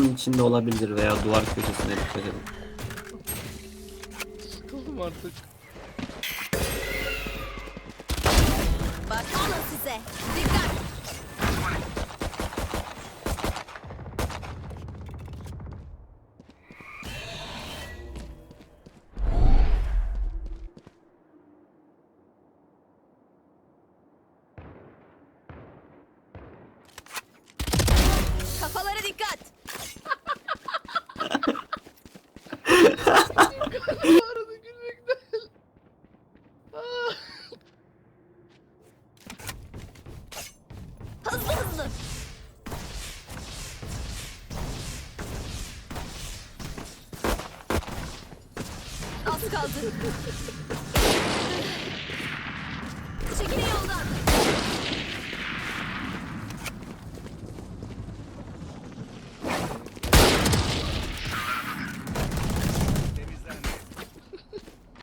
duvarın içinde olabilir veya duvar köşesine dikkat edin. Sıkıldım artık. Bak alın size. Arada gülmekten. Ah. Hızlı hızlı. Az kaldı.